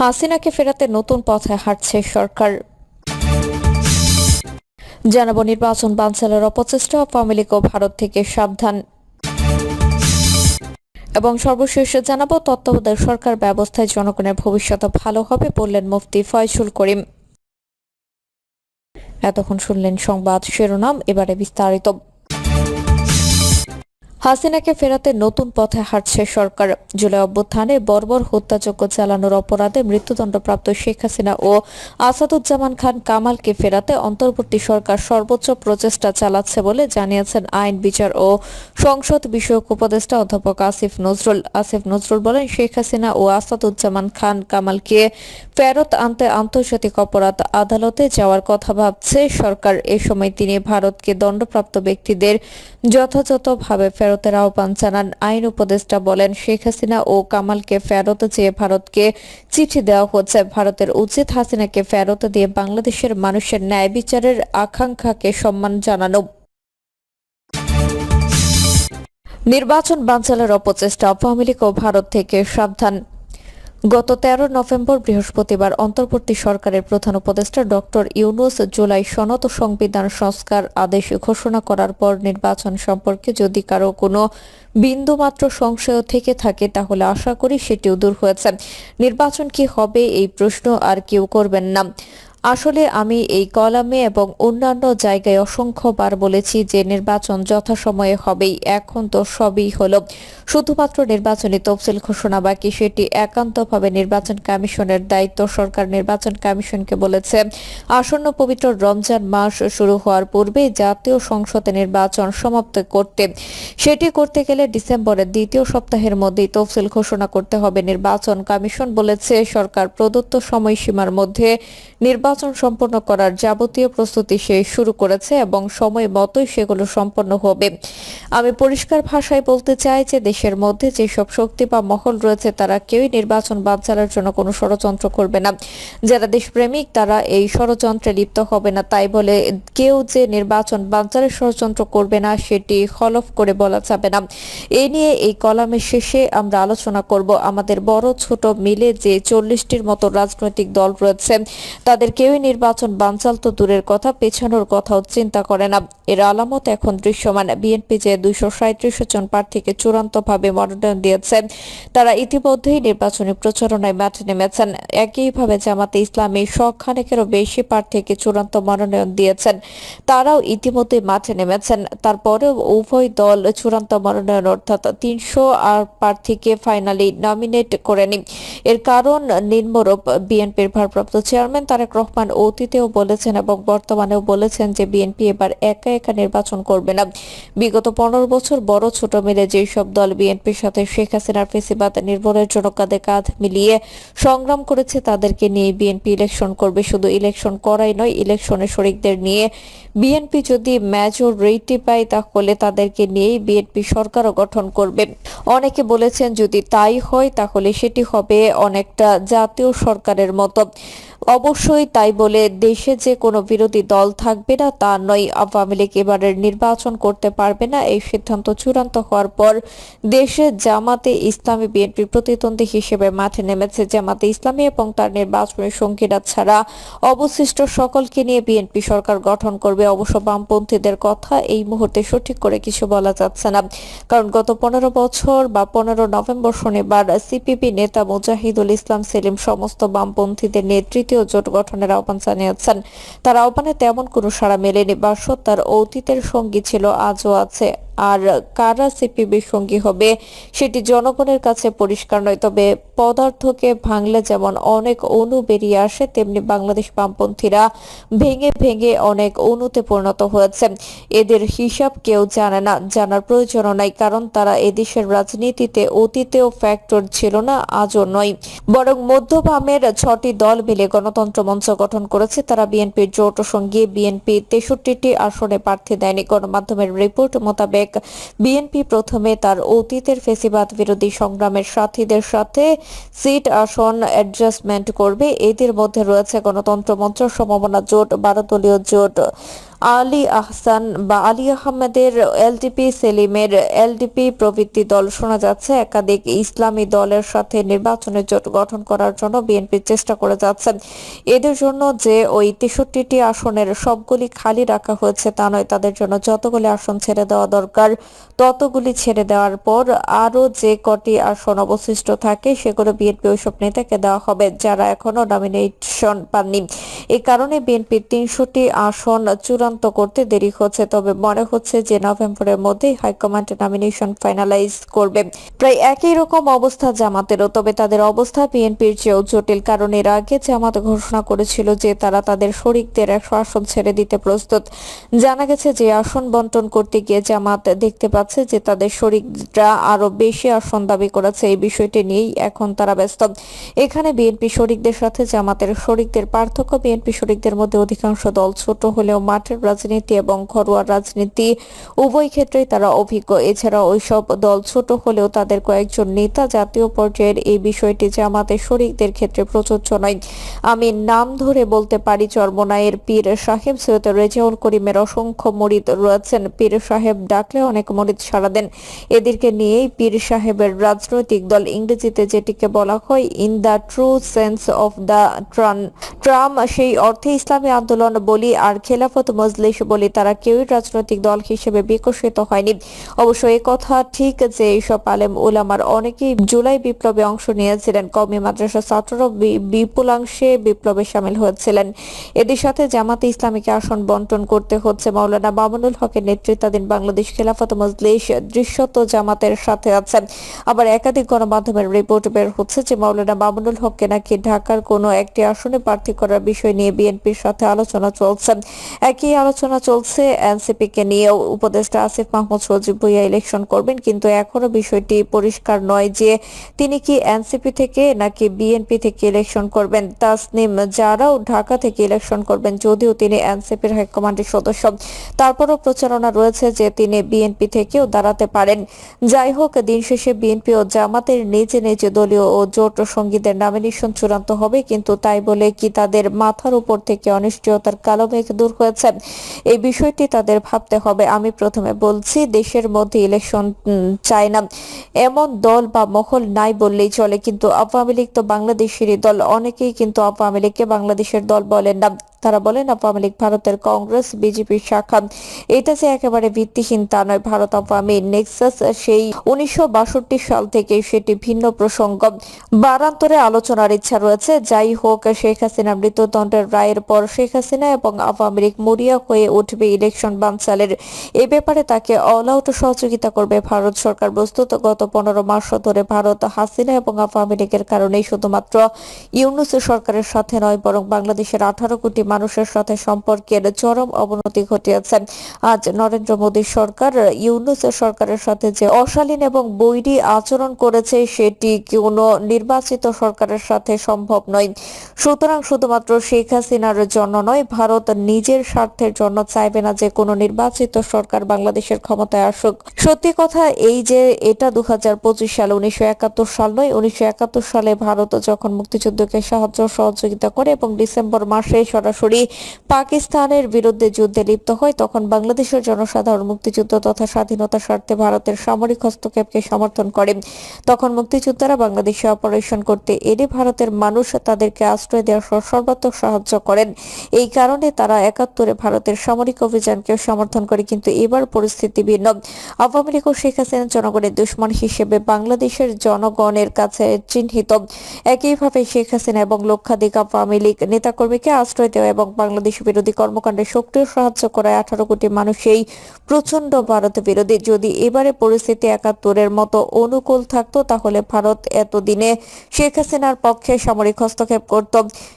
হাসিনাকে ফেরাতে নতুন পথে হাঁটছে সরকার। জানাব, নির্বাচন বানচালের অপচেষ্টা আওয়ামী লীগ ও ভারত থেকে সাবধান। এবং সর্বশেষ জানাব, তত্ত্বাবধায়ক সরকার ব্যবস্থায় জনগণের ভবিষ্যৎ ভালো হবে বললেন মুফতি ফয়সুল করিম। এতক্ষণ শুনলেন সংবাদ শিরোনাম, এবারে বিস্তারিত। হাসিনাকে ফেরাতে নতুন পথে হাঁটছে সরকার। জুলাই অভ্যুত্থানে বর্বর হত্যাযজ্ঞ চালানোর অপরাধে মৃত্যুদণ্ডপ্রাপ্ত শেখ হাসিনা ও আসাদুজ্জামান খান কামালকে ফেরাতে অন্তর্বর্তী সরকার সর্বোচ্চ প্রচেষ্টা চালাচ্ছে বলে জানিয়েছেন আইন বিচার ও সংসদ বিষয়ক উপদেষ্টা অধ্যাপক আসিফ নজরুল। আসিফ নজরুল বলেন, শেখ হাসিনা ও আসাদুজ্জামান খান কামালকে ফেরত আনতে আন্তর্জাতিক অপরাধ আদালতে যাওয়ার কথা ভাবছে সরকার। এ সময় তিনি ভারতকে দণ্ডপ্রাপ্ত ব্যক্তিদের যথাযথভাবে ফেরতের আহ্বান জানান আইন উপদেষ্টা বলেন, শেখ হাসিনা ও কামালকে ফেরত চেয়ে ভারতকে চিঠি দেওয়া হচ্ছে। ভারতের উচিত হাসিনাকে ফেরত দিয়ে বাংলাদেশের মানুষের ন্যায় বিচারের আকাঙ্ক্ষাকে সম্মান জানানো। নির্বাচন বাঞ্চালের অপচেষ্টা, আওয়ামী লীগ ও ভারত থেকে সাবধান। গত তেরো নভেম্বর বৃহস্পতিবার অন্তর্বর্তী সরকারের প্রধান উপদেষ্টা ডক্টর ইউনুস জুলাই সনত সংবিধান সংস্কার আদেশ ঘোষণা করার পর নির্বাচন সম্পর্কে যদি কারও কোনো বিন্দুমাত্র সংশয় থেকে থাকে, তাহলে আশা করি সেটিও দূর হয়েছে। নির্বাচন কি হবে এই প্রশ্ন আর কেউ করবেন না। আসলে আমি এই কলামে এবং অন্যান্য জায়গায় অসংখ্যবার বলেছি যে নির্বাচন যথাসময়ে হবেই, এখন তো সবই হলো। শুধুমাত্র নির্বাচনী তফসিল ঘোষণা, বাকি সেটি একান্তভাবে নির্বাচন কমিশনের দায়িত্ব। সরকার নির্বাচন কমিশনকে বলেছে, আসন্ন পবিত্র রমজান মাস শুরু হওয়ার পূর্বে জাতীয় সংসদে নির্বাচন সমাপ্ত করতে। সেটি করতে গেলে ডিসেম্বরের দ্বিতীয় সপ্তাহের মধ্যেই তফসিল ঘোষণা করতে হবে। নির্বাচন কমিশন বলেছে, সরকার প্রদত্ত সময়সীমার মধ্যে নির্বাচন সম্পন্ন করার যাবতীয় প্রস্তুতি সে শুরু করেছে এবং সময় মতোই সেগুলো সম্পন্ন হবে। আমি পরিষ্কার ভাষায় বলতে চাই যে দেশের মধ্যে যেসব শক্তি বা মহল রয়েছে, তারা কেউই নির্বাচন বানচালের জন্য কোনো ষড়যন্ত্র করবে না। যারা দেশপ্রেমিক, তারা এই ষড়যন্ত্রে লিপ্ত হবে না। তাই বলে কেউ যে নির্বাচন বানচালের ষড়যন্ত্র করবে না, সেটি হলফ করে বলা যাবে না। এ নিয়ে এই কলামের শেষে আমরা আলোচনা করব। আমাদের বড় ছোট মিলে যে চল্লিশটির মতো রাজনৈতিক দল রয়েছে, তাদের কেউই নির্বাচন বানচাল তো দূরের কথা, পেছানোর কথাও চিন্তা করে না। এর আলামত এখন দৃশ্যমান। বিএনপি যে দুইশো সাঁত্রিশ জন প্রার্থীকে চূড়ান্তভাবে মনোনয়ন দিয়েছে তারা ইতিমধ্যেই নির্বাচনী প্রচারণায় মাঠে নেমেছেন। একইভাবে জামাতে ইসলামী শখানেকেরও বেশি প্রার্থীকে চূড়ান্ত মনোনয়ন দিয়েছেন। তারাও ইতিমধ্যে মাঠে নেমেছেন। তারপরেও উভয় দল চূড়ান্ত মনোনয়ন অর্থাৎ তিনশো আর প্রার্থীকে ফাইনালি নমিনেট করেনি। এর কারণ নিম্নরূপ বিএনপির ভারপ্রাপ্ত চেয়ারম্যান তারেক রহমান অতীতেও বলেছেন এবং বর্তমানেও বলেছেন যে বিএনপি এবার একা একা নির্বাচন করবে না। বিগত পনেরো বছর বড় ছোট মিলে যেই সব দল বিএনপির সাথে শেখ হাসিনার ফেসিবাদ নির্ভরের জন্য কাঁধে কাঁধ মিলিয়ে সংগ্রাম করেছে, তাদেরকে নিয়ে বিএনপি ইলেকশন করবে। শুধু ইলেকশন করাই নয় ইলেকশনের শরিকদের নিয়ে বিএনপি যদি মেজরিটি পায়, তাহলে তাদেরকে নিয়েই বিএনপি সরকারও গঠন করবে। অনেকে বলেছেন যদি তাই হয়, তাহলে সেটি হবে অনেকটা জাতীয় সরকারের মতো। অবশ্যই তাই বলে দেশে যে কোনো বিরোধী দল থাকবে না, তা নয়। আওয়ামী লীগ এবারের নির্বাচন করতে পারবে না, এই সিদ্ধান্ত চূড়ান্ত হওয়ার পর দেশে জামাতে ইসলামী বিএনপির প্রতিদ্বন্দ্বী হিসেবে মাঠে নেমেছে জামাতে ইসলামী এবং তার নির্বাচনী সঙ্গীরা ছাড়া অবশিষ্ট সকলকে নিয়ে বিএনপি সরকার গঠন করবে। অবশ্য বামপন্থীদের কথা এই মুহূর্তে সঠিক করে কিছু বলা যাচ্ছে না। কারণ গত পনেরো বছর বা পনেরো নভেম্বর শনিবার সিপিবি নেতা মুজাহিদুল ইসলাম সেলিম সমস্ত বামপন্থীদের নেতৃত্বে জাতীয় জোট গঠনের আহ্বান জানিয়েছেন। তার আহ্বানে তেমন কোনো সাড়া মেলেনি বা তার অতীতের সঙ্গী ছিল, আজও আছে। আর কারা সিপিবির সঙ্গী হবে সেটি জনগণের কাছে পরিষ্কার নয়। তবে পদার্থকে ভাঙলে যেমন অনেক অণু বেরিয়ে আসে, তেমনি বাংলাদেশ বামপন্থীরা ভেঙে ভেঙে অনেক অণুতে পরিণত হয়েছে। এদের হিসাব কেউ জানে না, জানার প্রয়োজন নাই, কারণ তারা এদেশের রাজনীতিতে অতীতেও ফ্যাক্টর ছিল না, আজও নয়। বরং মধ্যবামের ছটি দল মিলে গণতন্ত্র মঞ্চ গঠন করেছে। তারা বিএনপির জোট সঙ্গী, বিএনপি তেষট্টিটি আসনে প্রার্থী দেয়নি। গণমাধ্যমের রিপোর্ট মোতাবেক সাবেক বিএনপি প্রথমে তার অতীতের ফেসিবাদ বিরোধী সংগ্রামের সাথীদের সাথে সিট আসন অ্যাডজাস্টমেন্ট করবে। এদের মধ্যে রয়েছে গণতন্ত্র মঞ্চ সমমনা জোট বারো দলীয় জোট। আলী আহসান বা আলী আহমেদের এলডিপি সেলিমের এলডিপি প্রভৃতি দল শোনা যাচ্ছে। একাধিক ইসলামী দলের সাথে নির্বাচনের জোট গঠন করার জন্য বিএনপি চেষ্টা করে যাচ্ছে। এদের জন্য যে ওই তেষট্টিটি আসনের সবগুলি খালি রাখা হয়েছে তা নয়, তাদের জন্য যতগুলি আসন ছেড়ে দেওয়া দরকার, ততগুলি ছেড়ে দেওয়ার পর আরও যে কটি আসন অবশিষ্ট থাকে, সেগুলো বিএনপি ওইসব নেতাকে দেওয়া হবে, যারা এখনও নমিনেশন পাননি। এই কারণে বিএনপি তিনশোটি আসন চূড়ান্ত করতে দেরি হচ্ছে, তবে মনে হচ্ছে যে নভেম্বরের মধ্যেই হাইকমান্ড নমিনেশন ফাইনালাইজ করবে। প্রায় একই রকম অবস্থা জামাতেরও, তবে তাদের অবস্থা বিএনপির চেয়েও জটিল, কারণ এর আগে জামাত ঘোষণা করেছিল যে তারা তাদের শরিকদের একশো আসন ছেড়ে দিতে প্রস্তুত। জানা গেছে যে আসন বন্টন করতে গিয়ে জামাত দেখতে পাচ্ছে যে তাদের শরিকরা আরও বেশি আসন দাবি করেছে, এই বিষয়টি নিয়েই এখন তারা ব্যস্ত। এখানে বিএনপি শরিকদের সাথে জামাতের শরিকদের পার্থক্য, বিএনপি শরিকদের মধ্যে অধিকাংশ দল ছোট হলেও মাঠের রাজনীতি এবং ঘরোয়া রাজনীতি, উভয় ক্ষেত্রেই তারা অভিজ্ঞ। এছাড়া ওইসব দল ছোট হলেও তাদের কয়েকজন নেতা জাতীয় পর্যায়ের এই বিষয়টি যে আমাদের শরিকদের ক্ষেত্রে প্রযোজ্য নয়। আমি নাম ধরে বলতে পারি চরমনায়ের পীর সাহেব সৈয়দ রেজাউল করিমের অসংখ্য মরিদ রয়েছেন। পীর সাহেব ডাকলে অনেক মরিদ সাড়া দেন। এদেরকে নিয়েই পীর সাহেবের রাজনৈতিক দল ইংরেজিতে যেটিকে বলা হয় in the true sense of the term. সেই অর্থে ইসলামী আন্দোলন বলি আর খেলাফত মজলিস বলি তারা কেউই রাজনৈতিক দল হিসেবে বিকশিত হয়নি। অবশ্য কথা ঠিক যে এইসব আলেম ওলামার অনেকেই জুলাই বিপ্লবে অংশ নিয়েছিলেন। কওমি মাদ্রাসা ছাত্ররা বিপুলাংশে বিপ্লবে সামিল হয়েছিলেন। এদের সাথে জামাতে ইসলামীকে আসন বন্টন করতে হচ্ছে। মাওলানা মামুনুল হকের নেতৃত্বাধীন বাংলাদেশ খেলাফত মজলিস দৃশ্যত জামাতের সাথে আছে আবার একাধিক গণমাধ্যমের রিপোর্ট বের হচ্ছে যে মাওলানা মামুনুল হককে নাকি ঢাকার কোনো একটি আসনে প্রার্থী করার বিষয় নিয়ে বিএনপির সাথে আলোচনা চলছে। একই আলোচনা চলছে। এনসিপি কে নিয়ে উপদেষ্টা আসিফ মাহমুদ সজীব ভুইয়া ইলেকশন করবেন, কিন্তু এখনও বিষয়টি পরিষ্কার নয় যে তিনি কি এনসিপি থেকে নাকি বিএনপি থেকে ইলেকশন করবেন। তাসনিম যারাও ঢাকা থেকে ইলেকশন করবেন, যদিও তিনি এনসিপির হাইকমান্ডের সদস্য। তারপরও প্রচারণা রয়েছে যে তিনি বিএনপি থেকেও দাঁড়াতে পারেন। যাই হোক, দিন শেষে বিএনপি ও জামাতের নিজ নিজ দলীয় ও জোট সঙ্গীদের নমিনেশন চূড়ান্ত হবে, কিন্তু তাই বলে কি তাদের মাথার উপর থেকে অনিশ্চয়তার কালো মেঘ দূর হয়েছে? এই বিষয়টি তাদের ভাবতে হবে। আমি প্রথমে বলছি, দেশের মধ্যে ইলেকশন চায় না। এমন দল বা মহল নাই বললেই চলে, কিন্তু আওয়ামী লীগ তো বাংলাদেশেরই দল। অনেকেই কিন্তু আওয়ামী লীগকে বাংলাদেশের দল বলেন না। তারা বলেন, আওয়ামী লীগ ভারতের কংগ্রেস বিজেপির শাখা এটা যে একেবারে ভিত্তিহীন তা নয়। ভারত আওয়ামী নেক্সাস সেই উনিশশো সাল থেকে সেটি ভিন্ন প্রসঙ্গ। বারান্তরে আলোচনার ইচ্ছা রয়েছে। যাই হোক, শেখ হাসিনা মৃত্যুদণ্ডের রায়ের পর শেখ হাসিনা এবং আওয়ামী লীগ মরিয়া হয়ে উঠবে ইলেকশন বানচালের এ ব্যাপারে তাকে অল আউট সহযোগিতা করবে ভারত সরকার। বস্তুত গত পনেরো মাস ধরে ভারত হাসিনা এবং আওয়ামী লীগের কারণেই শুধুমাত্র ইউনুস সরকারের সাথে নয়, বরং বাংলাদেশের আঠারো কোটি মানুষের সাথে সম্পর্কের চরম অবনতি ঘটিয়েছে আজ নরেন্দ্র মোদী সরকার, ইউনুস সরকারের সাথে যে অশালীন এবং বৈরী আচরণ করেছে, সেটি কোনো নির্বাচিত সরকারের সাথে সম্ভব নয়। সুতরাং শুধুমাত্র শেখ হাসিনার জন্য নয়, ভারত নিজের স্বার্থের জন্য চাইবে না যে কোনো নির্বাচিত সরকার বাংলাদেশের ক্ষমতায় আসুক। সত্যি কথা, এই যে এটা দুই হাজার পঁচিশ সাল, উনিশশো একাত্তর সাল নয়, উনিশশো সালে ভারত যখন মুক্তিযুদ্ধকে সাহায্য সহযোগিতা করে এবং ডিসেম্বর মাসে সরাসরি পাকিস্তানের বিরুদ্ধে যুদ্ধে লিপ্ত হয়, তখন বাংলাদেশের জনসাধারণ মুক্তিযুদ্ধ তথা স্বাধীনতার স্বার্থে ভারতের সামরিক হস্তক্ষেপকে সমর্থন করে। তখন মুক্তিযোদ্ধারা বাংলাদেশে অপারেশন করতে এলে ভারতের মানুষ তাদেরকে আশ্রয় দেওয়ার সর্বাত্মক সাহায্য করেন। এই কারণে তারা একাত্তরে ভারতের সামরিক অভিযানকে সমর্থন করে, কিন্তু এবার পরিস্থিতি ভিন্ন। আওয়ামী লীগ ও শেখ হাসিনা জনগণের দুশ্মন হিসেবে বাংলাদেশের জনগণের কাছে চিহ্নিত। একইভাবে শেখ হাসিনা এবং লক্ষাধিক আওয়ামী লীগ নেতাকর্মীকে আশ্রয় দেওয়া এবং বাংলাদেশ বিরোধী কর্মকাণ্ডে সক্রিয় সাহায্য করায় আঠারো কোটি মানুষ এই প্রচণ্ড ভারত বিরোধী। যদি এবারে পরিস্থিতি একাত্তরের মতো অনুকূল থাকতো, তাহলে ভারত এতদিনে শেখ হাসিনার পক্ষে সামরিক হস্তক্ষেপ করত।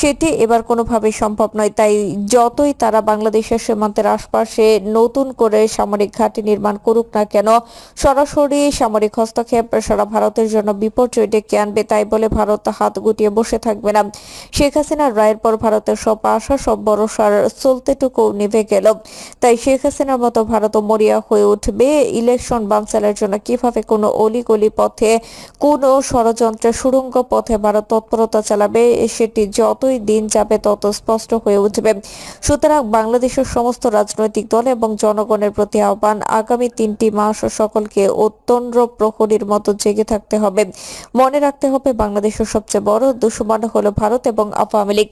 সেটি এবার কোনোভাবেই সম্ভব নয়। তাই যতই তারা বাংলাদেশের সীমান্তের আশপাশে নতুন করে সামরিক ঘাঁটি নির্মাণ করুক না কেন, সরাসরি সামরিক হস্তক্ষেপ সারা ভারতের জন্য বিপর্যয় ডেকে আনবে। তাই বলে ভারত হাত গুটিয়ে বসে থাকবে না। শেখ হাসিনার রায়ের পর ভারতের সব আশা সব ভরসার চলতেটুকু নিভে গেল। তাই শেখ হাসিনার মতো ভারতও মরিয়া হয়ে উঠবে। ইলেকশন বানচালের জন্য কীভাবে কোনো অলিগলি পথে, কোনো ষড়যন্ত্রের সুড়ঙ্গ পথে ভারত তৎপরতা চালাবে, সেটি যতই দিন যাবে তত স্পষ্ট হয়ে উঠবে। সুতরাং বাংলাদেশের সমস্ত রাজনৈতিক দল এবং জনগণের প্রতি আহ্বান, আগামী তিনটি মাস সকলকে অত্যন্ত প্রহরীর মতো জেগে থাকতে হবে। মনে রাখতে হবে বাংলাদেশের সবচেয়ে বড় দুশ্মন হলো ভারত এবং আওয়ামী লীগ।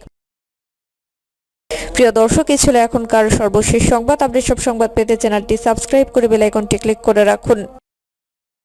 প্রিয় দর্শক, এই ছিল এখনকার সর্বশেষ সংবাদ। আপনি সব সংবাদ পেতে চ্যানেলটি সাবস্ক্রাইব করে বেল আইকনটি ক্লিক করে রাখুন।